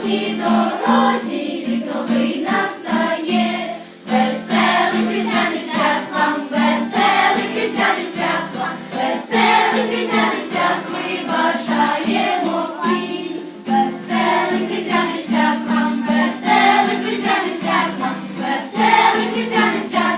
кожній дорозі рік новий нас веселих різдвяних свят.